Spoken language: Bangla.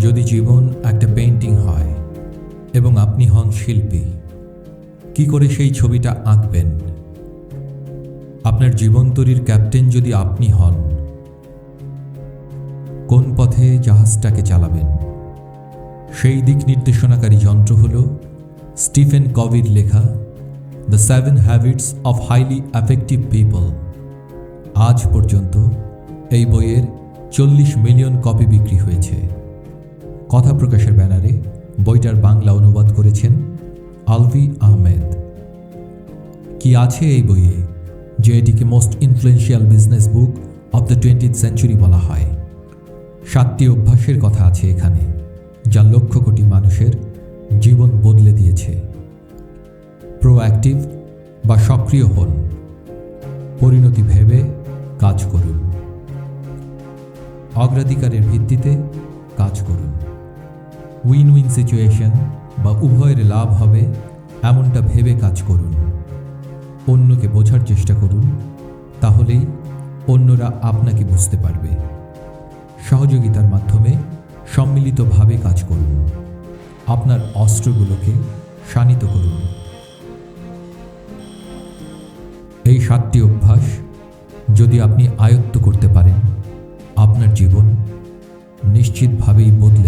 যদি জীবন একটা পেন্টিং হয় এবং আপনি হন শিল্পী, কি করে সেই ছবিটা আঁকবেন? আপনার জীবন তৈরির ক্যাপ্টেন যদি আপনি হন, কোন পথে জাহাজটাকে চালাবেন? সেই দিক নির্দেশনাকারী যন্ত্র হল স্টিফেন কবির লেখা the seven habits of highly effective people আজ পর্যন্ত এই বইয়ের চল্লিশ মিলিয়ন কপি বিক্রি হয়েছে। কথা প্রকাশের ব্যানারে বইটার বাংলা অনুবাদ করেছেন আলভি আহমেদ। কি আছে এই বইয়ে যে এটিকে most influential business book of the twentieth century বলা হয়? সাতটি অভ্যাসের কথা আছে এখানে, যা লক্ষ কোটি মানুষের জীবন বদলে দিয়েছে। প্রোঅ্যাক্টিভ বা সক্রিয় হন। পরিণতি ভেবে কাজ করুন। অগ্রাধিকারের ভিত্তিতে কাজ করুন। উইন উইন সিচুয়েশন বা উভয়ের লাভ হবে, এমনটা ভেবে কাজ করুন। অন্যকে বোঝার চেষ্টা করুন, তাহলেই অন্যরা আপনাকে বুঝতে পারবে। সহযোগিতার মাধ্যমে সম্মিলিতভাবে কাজ করুন। আপনার অস্ত্রগুলোকে শানিত করুন। এই সাতটি অভ্যাস যদি আপনি আয়ত্ত করতে পারেন, আপনার জীবন নিশ্চিতভাবেই বদলে